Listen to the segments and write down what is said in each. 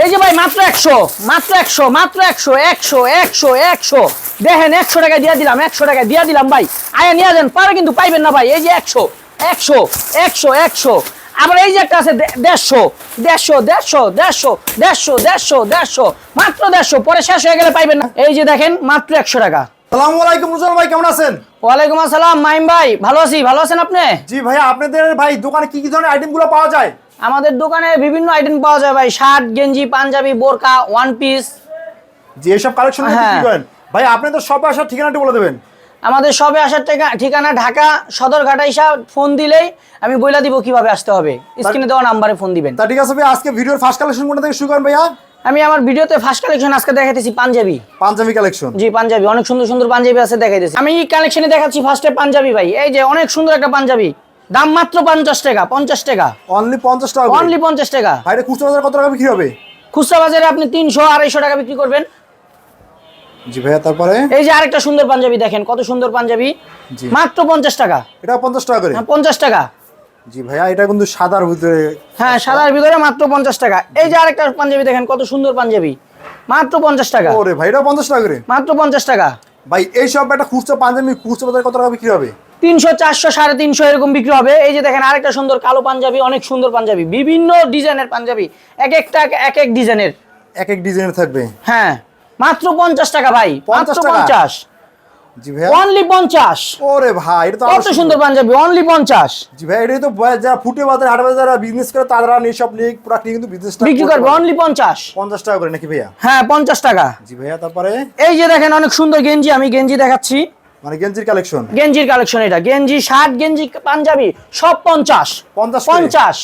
এই যে ভাই মাত্র একশো মাত্র একশো মাত্র একশো একশো একশো একশো। দেখেন একশো টাকা দিয়ে দিলাম একশো টাকা দিয়ে দিলাম ভাই। আয়া নিয়ে যান পারে কিন্তু পাইবেন না ভাই। এই যে একশো একশো একশো একশো। আবার এই যে একটা আছে দেড়শো দেড়শো দেড়শো দেড়শো দেড়শো দেড়শো দেড়শো। মাত্র দেড়শো পরে শেষ হয়ে গেলে পাইবেন না। এই যে দেখেন মাত্র একশো টাকা। সালামু আলাইকুম রুজন ভাই কেমন আছেন? ওয়ালাইকুম আসসালাম মাইম ভাই ভালো আছি ভালো আছেন আপনি? জি আপনাদের ভাই দোকানে কি কি ধরনের আইটেমগুলো পাওয়া যায়? আমাদের দোকানে বিভিন্ন আইটেম পাওয়া যায় ভাই। শার্ট গেঞ্জি পাঞ্জাবি বোরকা ওয়ান পিস যে এসব কালেকশন হ্যাঁ। করেন? ভাই আপনাদের সব আসার ঠিকানাটি বলে দেবেন। আমাদের সবে আসার ঠিকানা ঢাকা সদরঘাটা হিসাব ফোন দিলেই আমি বইলা দিব কীভাবে আসতে হবে। স্ক্রিনে দেওয়া নাম্বারে ফোন দিবেন। তা ঠিক আছে ভাই আজকে ভিডিওর ফার্স্ট কালেকশন কোনটা থেকে শুরু করেন ভাইয়া? আমি আমার ভিডিওতে ফার্স্ট কালেকশন আজকে দেখাইতেছি পাঞ্জাবি। পাঞ্জাবি কালেকশন জি পাঞ্জাবি। অনেক সুন্দর সুন্দর পাঞ্জাবি আছে দেখাইতেছি। আমি কালেকশনে দেখাচ্ছি ফার্স্টে পাঞ্জাবি ভাই। এই যে অনেক সুন্দর একটা পাঞ্জাবি। দাম মাত্র পঞ্চাশ টাকা পঞ্চাশ টাকা। অনলি পঞ্চাশ টাকা অনলি পঞ্চাশ টাকা। ভাইরে খুচরা বাজার কত টাকা বিক্রি হবে? খুচরা বাজারে আপনি তিনশো আড়াইশো টাকা বিক্রি করবেন। জি ভাইয়া তারপরে? এই যে আরেকটা সুন্দর পাঞ্জাবি দেখেন কত সুন্দর পাঞ্জাবি। জি। মাত্র পঞ্চাশ টাকা। এটা পঞ্চাশ টাকা করে? হ্যাঁ, পঞ্চাশ টাকা। জি ভাইয়া এটা কিন্তু সাদার ভিতরে হ্যাঁ সাদার ভিতরে মাত্র পঞ্চাশ টাকা। এই যে আরেকটা পাঞ্জাবি দেখেন কত সুন্দর পাঞ্জাবি। মাত্র পঞ্চাশ টাকা। ওরে ভাই এটা পঞ্চাশ টাকা করে? মাত্র পঞ্চাশ টাকা। ভাই এই সব একটা খুচরা পাঞ্জাবি খুচরা বাজারে কত টাকা বিক্রি হবে? তিনশো চারশো সাড়ে তিনশো এরকম বিক্রি হবে। এই যে দেখেন আরেকটা সুন্দর কালো পাঞ্জাবি অনেক সুন্দর পাঞ্জাবি। বিভিন্ন ডিজাইনের পাঞ্জাবি। এক একটা এক এক ডিজাইনের। এক এক ডিজাইনের থাকবে? হ্যাঁ। মাত্র পঞ্চাশ টাকা ভাই 50 মাত্র? পঞ্চাশ। জি অনলি পঞ্চাশ। ওরে ভাই এটা তো কত সুন্দর। পাঞ্জাবি অনলি পঞ্চাশ। জি ভাই এটাই তো যারা ফুটে বাজারে হাট বাজারে যারা বিজনেস করে তারা নিয়ে সব নিয়ে কিন্তু বিজনেস বিক্রি করবে অনলি পঞ্চাশ। পঞ্চাশ টাকা করে নাকি ভাইয়া? হ্যাঁ পঞ্চাশ টাকা। জি ভাইয়া তারপরে? এই যে দেখেন অনেক সুন্দর গেঞ্জি আমি গেঞ্জি দেখাচ্ছি। মানে গেঞ্জির কালেকশন? গেঞ্জির কালেকশন এটা। গেঞ্জি শার্ট গেঞ্জি পাঞ্জাবি সব পঞ্চাশ। পঞ্চাশ? পঞ্চাশ।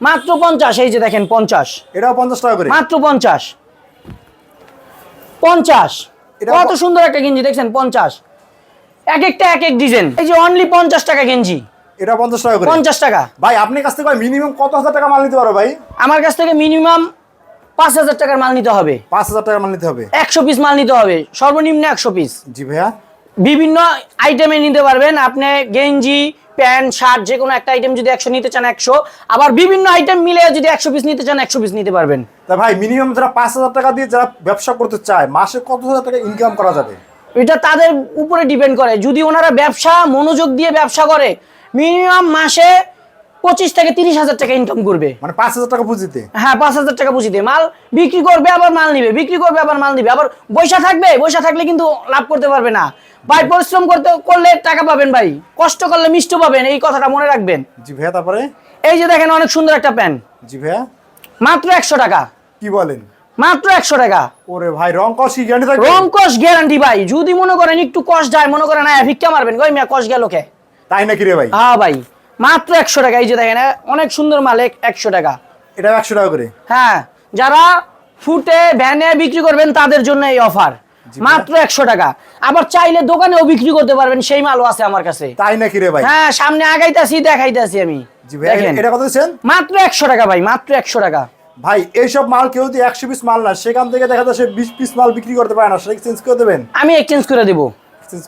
মাত্র পঞ্চাশ এই যে দেখেন পঞ্চাশ। এটাও পঞ্চাশ টাকা করে? মাত্র পঞ্চাশ। পঞ্চাশ। কত সুন্দর একটা গেঞ্জি দেখছেন? পঞ্চাশ। এক একটা এক এক ডিজাইন। এই যে অনলি পঞ্চাশ টাকা গেঞ্জি। এটা পঞ্চাশ টাকা করে? পঞ্চাশ টাকা। ভাই আপনার কাছ থেকে মিনিমাম কত হাজার টাকা মাল নিতে পারো ভাই? আমার কাছ থেকে মিনিমাম পাঁচ হাজার টাকার মাল নিতে হবে। পাঁচ হাজার টাকা মাল নিতে হবে। একশো পিস মাল নিতে হবে। সর্বনিম্ন একশো পিস জি ভাইয়া। বিভিন্ন আইটেমে নিতে পারবেন। আপনি গেঞ্জি প্যান্ট শার্ট যে কোনো একটা আইটেম যদি একশো নিতে চান একশো। আবার বিভিন্ন আইটেম মিলে যদি একশো পিস নিতে চান একশো পিস নিতে পারবেন। তা ভাই মিনিমাম যারা পাঁচ হাজার টাকা দিয়ে যারা ব্যবসা করতে চায় মাসে কত হাজার টাকা ইনকাম করা যাবে? এটা তাদের উপরে ডিপেন্ড করে। যদি ওনারা ব্যবসা মনোযোগ দিয়ে ব্যবসা করে মিনিমাম মাসে পঁচিশ থেকে তিরিশ হাজার টাকা ইনকাম করবে। মানে পাঁচ হাজার টাকা পুঁজিতে? হ্যাঁ পাঁচ হাজার টাকা বুঝিতে মাল বিক্রি করবে আবার মাল নিবে। বিক্রি করবে আবার মাল নিবে। আবার বৈশা থাকবে বৈশা থাকলে কিন্তু লাভ করতে পারবে না। ভাই পরিশ্রম করতে করলে টাকা পাবেন ভাই। কষ্ট করলে মিষ্ট পাবেন এই কথাটা মনে রাখবেন। জি ভাইয়া তারপরে? এই যে দেখেন অনেক সুন্দর একটা প্যান্ট। জি ভাইয়া। মাত্র একশো টাকা। কি বলেন? মাত্র একশো টাকা। ওরে ভাই রং কস কি গ্যারান্টি থাকবে? রং গ্যারান্টি ভাই। যদি মনে করেন একটু কস যায় মনে করেন না ভিক্ষা মারবেন কই মিয়া কস গেল কে? তাই নাকি রে ভাই? হ্যাঁ ভাই মাত্র একশো টাকা। এই যে দেখেন অনেক সুন্দর মাল একশো টাকা। এটা একশো টাকা করে? হ্যাঁ যারা ফুটে ভ্যানে বিক্রি করবেন তাদের জন্য এই অফার মাত্র একশো টাকা। আবার চাইলে দোকানেও বিক্রি করতে পারবেন সেই মালও আছে আমার কাছে। তাই নাকি রে ভাই? হ্যাঁ সামনে আগাইতাছি দেখাইতাছি আমি। এটা কত মাত্র একশো টাকা ভাই মাত্র একশো টাকা। ভাই এইসব মাল কেউ যদি একশো পিস মাল না সেখান থেকে দেখা যাচ্ছে বিশ পিস মাল বিক্রি করতে পারে না সেটা চেঞ্জ করে দেবেন। আমি এক্সচেঞ্জ করে দিব।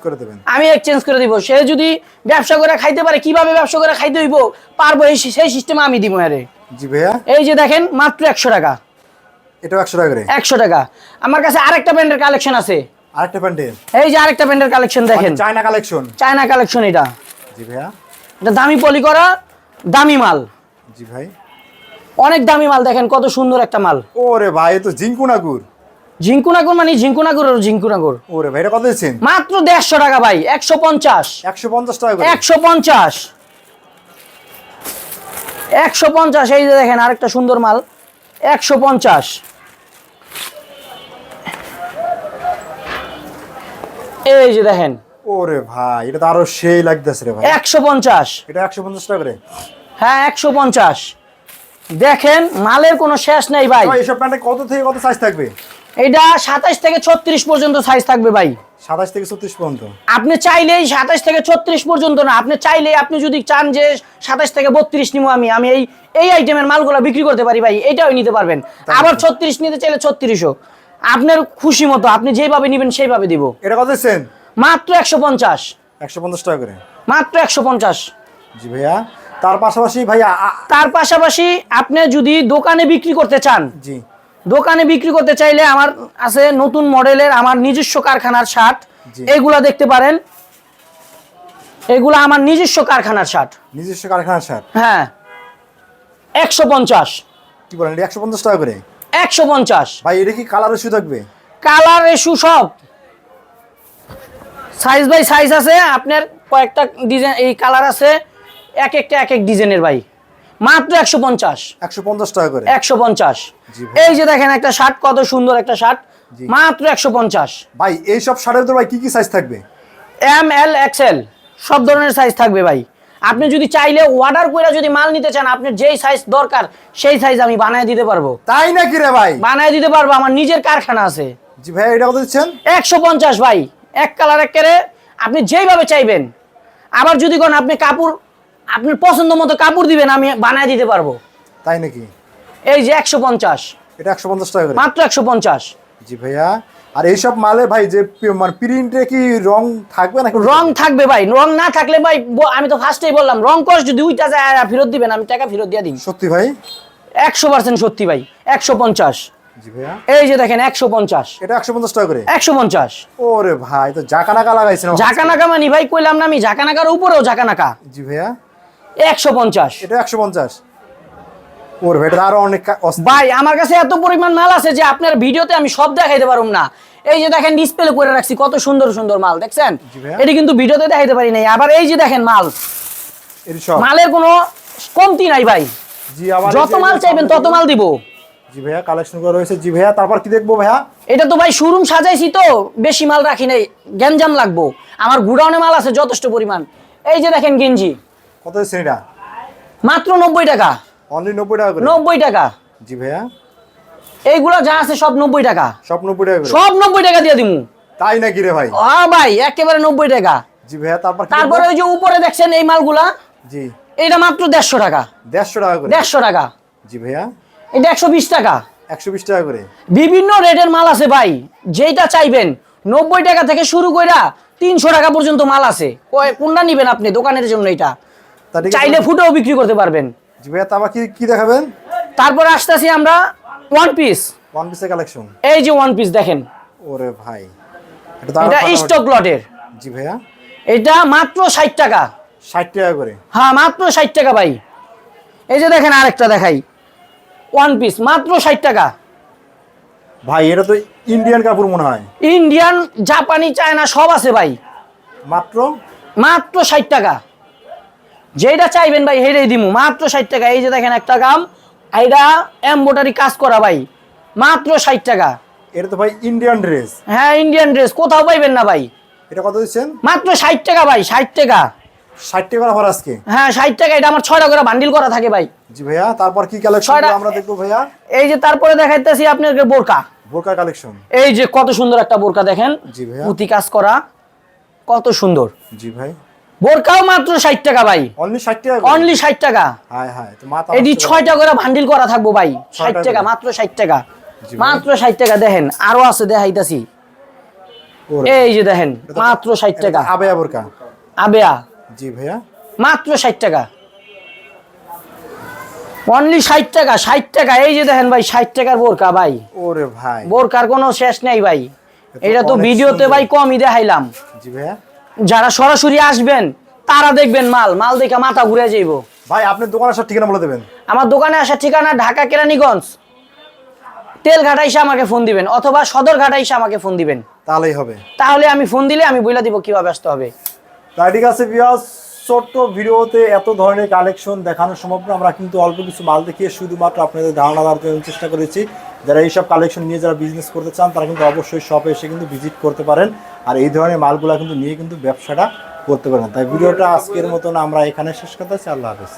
করে দেবেন। আমি এক্সচেঞ্জ করে দিব। সে যদি ব্যবসা করে খাইতে পারে কীভাবে ব্যবসা করে খাইতে হইব পারব এই সেই সিস্টেমে আমি দিব আরে জি ভাইয়া। এই যে দেখেন মাত্র একশো টাকা। এটাও একশো টাকা করে। একশো টাকা। আমার কাছে আরেকটা ব্র্যান্ডের কালেকশন আছে। আরেকটা ব্র্যান্ডের? এই যে আরেকটা ব্র্যান্ডের কালেকশন মানে দেখেন। China collection? চায়না কালেকশন এটা। জি ভাইয়া। এটা দামি পলি করা দামি মাল। জি ভাই। অনেক দামি মাল দেখেন কত সুন্দর একটা মাল। ওরে ভাই তো জিঙ্কুনাগুর। জিঙ্কুনাগুর মানে জিঙ্কুনাগুর আর জিঙ্কুনাগুর। ওরে ভাই এটা কত দিচ্ছেন? মাত্র 150 টাকা ভাই 150 150 টাকা 150 150 এই যে দেখেন আরেকটা সুন্দর মাল। 150 এই যে দেখেন। ওরে ভাই এটা তো আরও সেই লাগতেছে রে ভাই। একশো পঞ্চাশ। এটা একশো পঞ্চাশ টাকা করে? হ্যাঁ একশো পঞ্চাশ। দেখেন মালের কোনো শেষ নেই ভাই। প্যান্টে কত থেকে কত সাইজ থাকবে? এটা সাতাশ থেকে ছত্রিশ পর্যন্ত সাইজ থাকবে ভাই। সাতাশ থেকে ছত্রিশ পর্যন্ত? আপনি চাইলেই সাতাশ থেকে ছত্রিশ পর্যন্ত না আপনি চাইলেই আপনি যদি চান যে সাতাশ থেকে বত্রিশ নিবো আমি আমি এই এই আইটেমের মালগুলো বিক্রি করতে পারি ভাই এটাও নিতে পারবেন। আবার ছত্রিশ নিতে চাইলে ছত্রিশও। আপনার খুশি মতো আপনি যেভাবে নেবেন সেইভাবে দিব। এটা কত দিচ্ছেন? মাত্র একশো পঞ্চাশ। একশো পঞ্চাশ টাকা করে। মাত্র একশো পঞ্চাশ। জি ভাইয়া তার পাশাপাশি ভাইয়া তার পাশাপাশি আপনি যদি দোকানে বিক্রি করতে চান জি। দোকানে বিক্রি করতে চাইলে আমার আছে নতুন মডেলের আমার নিজস্ব কারখানার শার্ট। এগুলা দেখতে পারেন। এগুলা আমার নিজস্ব কারখানার শার্ট। নিজস্ব কারখানার শার্ট? হ্যাঁ। একশো পঞ্চাশ। কি বলেন একশো পঞ্চাশ টাকা করে? একশো পঞ্চাশ। ভাই এটা কি কালার ইস্যু থাকবে? কালার এসু সব। সাইজ বাই সাইজ আছে আপনার কয়েকটা ডিজাইন এই কালার আছে এক একটা এক এক ডিজাইনের ভাই। মাত্র একশো পঞ্চাশ। একশো পঞ্চাশ টাকা করে। একশো পঞ্চাশ। এই যে দেখেন একটা শার্ট কত সুন্দর একটা শার্ট মাত্র একশো পঞ্চাশ। ভাই এইসব শার্টের ভিতরে ভাই কি কি সাইজ থাকবে? এম এল এক্সেল সব ধরনের সাইজ থাকবে ভাই। আপনি যদি চাইলে অর্ডার করে যদি মাল নিতে চান আপনার যেই সাইজ দরকার সেই সাইজ আমি বানায় দিতে পারব। তাই নাকি রে ভাই? বানায় দিতে পারব আমার নিজের কারখানা আছে। জি ভাই এটা কত দিচ্ছেন? একশো পঞ্চাশ ভাই এক কালার এক কেরে আপনি যেইভাবে চাইবেন। আবার যদি কোন আপনি কাপড় আপনার পছন্দ মতো কাপড় দিবেন আমি বানায় দিতে পারব। তাই নাকি? এই যে একশো পঞ্চাশ। এটা একশো পঞ্চাশ টাকা করে। মাত্র একশো পঞ্চাশ। জি ভাইয়া আর এইসব মালে ভাই যে মানে প্রিন্টে কি রং থাকবে নাকি? রং থাকবে ভাই রং না থাকলে ভাই আমি তো ফার্স্টেই বললাম রং কস যদি উইটা যায় আর ফেরত দিবেন আমি টাকা ফেরত দিয়ে দিন সত্যি ভাই? একশো পার্সেন্ট সত্যি ভাই একশো পঞ্চাশ। জি ভাইয়া। এই যে দেখেন একশো পঞ্চাশ। এটা একশো পঞ্চাশ টাকা করে? একশো পঞ্চাশ। ওরে ভাই তো জাকানাকা লাগাইছেন ঝাঁকানাকা মানি ভাই কইলাম না আমি ঝাঁকানাকার উপরেও ঝাঁকানাকা। জি ভাইয়া। একশো পঞ্চাশ। এটা একশো পঞ্চাশ। আরও অনেক ভাই আমার কাছে এত পরিমাণ মাল আছে যে আপনার ভিডিওতে আমি সব দেখাইতে পারুম না। এই যে দেখেন ডিসপ্লে করে রাখছি কত সুন্দর সুন্দর মাল দেখছেন। এটি কিন্তু ভিডিওতে দেখাইতে পারি নাই। আবার এই যে দেখেন মাল। মালের কোনো কমতি নাই ভাই। যত মাল চাইবেন তত মাল দিব। জি ভাইয়া কালেকশন করা রয়েছে। জি ভাইয়া তারপর কি দেখব ভাইয়া? এটা তো ভাই শোরুম সাজাইছি তো বেশি মাল রাখি নাই গ্যাঞ্জাম লাগবো। আমার গুডাউনে মাল আছে যথেষ্ট পরিমাণ। এই যে দেখেন গেঞ্জি। কত মাত্র নব্বই টাকা। অনলি নব্বই টাকা করে? নব্বই টাকা। জি ভাইয়া। এইগুলা যা আছে সব নব্বই টাকা। সব নব্বই টাকা সব নব্বই টাকা দিয়ে দিমু। তাই নাকি রে ভাই? ভাই একেবারে নব্বই টাকা। জি ভাইয়া তারপর ওই যে উপরে দেখছেন এই মালগুলা? জি। এটা মাত্র দেড়শো টাকা। দেড়শো টাকা করে? দেড়শো টাকা। জি ভাইয়া। এটা একশো বিশ টাকা। একশো বিশ টাকা করে? বিভিন্ন রেটের মাল আছে ভাই। যেইটা চাইবেন নব্বই টাকা থেকে শুরু কইরা তিনশো টাকা পর্যন্ত মাল আছে। কয়- কোনটা নিবেন আপনি দোকানের জন্য এটা। চাইলে ফুটেও বিক্রি করতে পারবেন। জি ভাইয়া তারপর কি কি দেখাবেন? তারপরে আসতেছি আমরা ওয়ান পিস ওয়ান পিসের কালেকশন এই যে ওয়ান পিস দেখেন। ওরে ভাই এটা স্টক লটের জি ভাইয়া। এটা মাত্র ষাট টাকা। ষাট টাকা করে। হ্যাঁ মাত্র ষাট টাকা ভাই। এই যে দেখেন আরেকটা দেখাই। ওয়ান পিস মাত্র ষাট টাকা। ভাই এটা তো ইন্ডিয়ান কাপড় মনে হয়। ইন্ডিয়ান জাপানি চায়না সব আছে ভাই। মাত্র? মাত্র ষাট টাকা। যেটা চাইবেন ভাই হেরেই দিমু। মাত্র ষাট টাকা। এই যে দেখেন একটা গাম এইটা এম্বোটারি কাজ করা ভাই। মাত্র ষাট টাকা। এটা তো ভাই ইন্ডিয়ান ড্রেস হ্যাঁ ইন্ডিয়ান ড্রেস কোথাও পাইবেন না ভাই। এটা কত দিচ্ছেন? মাত্র ষাট টাকা ভাই ষাট টাকা। ষাট টাকা অফার আজকে? হ্যাঁ ষাট টাকা। এটা আমার ছয়টা করে বান্ডিল করা থাকে ভাই। জি ভাইয়া তারপর কি কালেকশন আমরা দেখব ভাইয়া? এই যে তারপরে দেখাইতেছি আপনাকে বোরকা। বোরকা কালেকশন এই যে কত সুন্দর একটা বোরকা দেখেন। জি ভাইয়া। পুঁতি কাজ করা। কত সুন্দর। জি ভাই। বোরকাও মাত্র ষাট টাকা ভাই। অনলি ষাট টাকা অনলি ষাট টাকা। এটি করে- ছয়টা করে ভান্ডিল করা থাকব ভাই। ষাট টাকা মাত্র ষাট টাকা। মাত্র ষাট টাকা দেখেন আরও আছে দেখাইতাছি। এই যে দেখেন মাত্র ষাট টাকা। আবেয়া বোরকা? আবেয়া। জি ভাইয়া। মাত্র ষাট টাকা। অনলি ষাট টাকা ষাট টাকা। এই যে দেখেন ভাই ষাট টাকার বোরকা ভাই। ওরে ভাই। বোরকার কোনো শেষ নেই ভাই। এটা এটা তো ভিডিওতে ভাই কমই দেখাইলাম। জি ভাইয়া। যারা সরাসরি আসবেন তারা দেখবেন মাল মাল দেখে মাথা ঘুরে যাইব। ভাই আপনার দোকানে আসার ঠিকানা বলে দেবেন। আমার দোকানে আসার ঠিকানা ঢাকা কেরানীগঞ্জ। তেল ঘাটা এসে আমাকে ফোন দিবেন অথবা সদর ঘাটা এসে আমাকে ফোন দিবেন। তাহলেই হবে। তাহলে আমি ফোন দিলে আমি বলে দিব কীভাবে আসতে হবে। ঠিক আছে বিয়াস ছোট্ট ভিডিওতে এত ধরনের কালেকশন দেখানো সম্ভব না। আমরা কিন্তু অল্প কিছু মাল দেখিয়ে শুধুমাত্র আপনাদের ধারণা দেওয়ার জন্য চেষ্টা করেছি। যারা এইসব কালেকশন নিয়ে যারা বিজনেস করতে চান, তারা কিন্তু অবশ্যই শপে এসে কিন্তু ভিজিট করতে পারেন। আর এই ধরনের মালগুলো কিন্তু নিয়ে কিন্তু ব্যবসাটা করতে পারেন। তাই ভিডিওটা আজকের মতন আমরা এখানে শেষ করতে আল্লাহ হাফেজ।